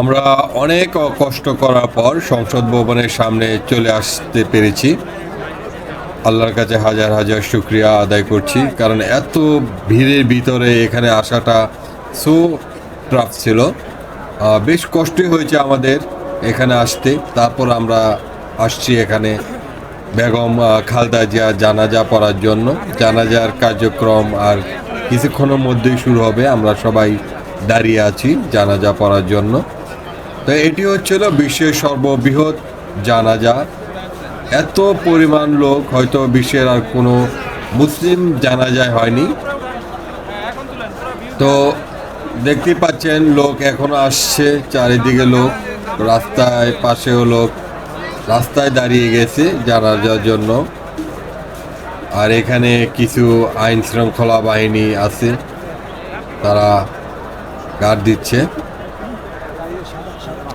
আমরা অনেক কষ্ট করার পর সংসদ ভবনের সামনে চলে আসতে পেরেছি। আল্লাহর কাছে হাজার হাজার শুক্রিয়া আদায় করছি, কারণ এত ভিড়ের ভিতরে এখানে আসাটা সো ট্রাফ ছিল। বেশ কষ্টই হয়েছে আমাদের এখানে আসতে। তারপর আমরা আসছি এখানে বেগম খালদা জিয়া জানাজা পড়ার জন্য। জানাজার কার্যক্রম আর কিছুক্ষণের মধ্যেই শুরু হবে। আমরা সবাই দাঁড়িয়ে আছি জানাজা পড়ার জন্য। তো এটি হচ্ছিল বিশ্বের সর্ববৃহৎ জানাজা। এত পরিমাণ লোক হয়তো বিশ্বের আর কোনো মুসলিম জানাজায় হয়নি। তো দেখতে পাচ্ছেন লোক এখনও আসছে, চারিদিকে লোক রাস্তায় পাশেও লোক রাস্তায় দাঁড়িয়ে গেছে জানাজার জন্য। আর এখানে কিছু আইন শৃঙ্খলা বাহিনী আছে, তারা গার্ড দিচ্ছে। 行的，晓得吧。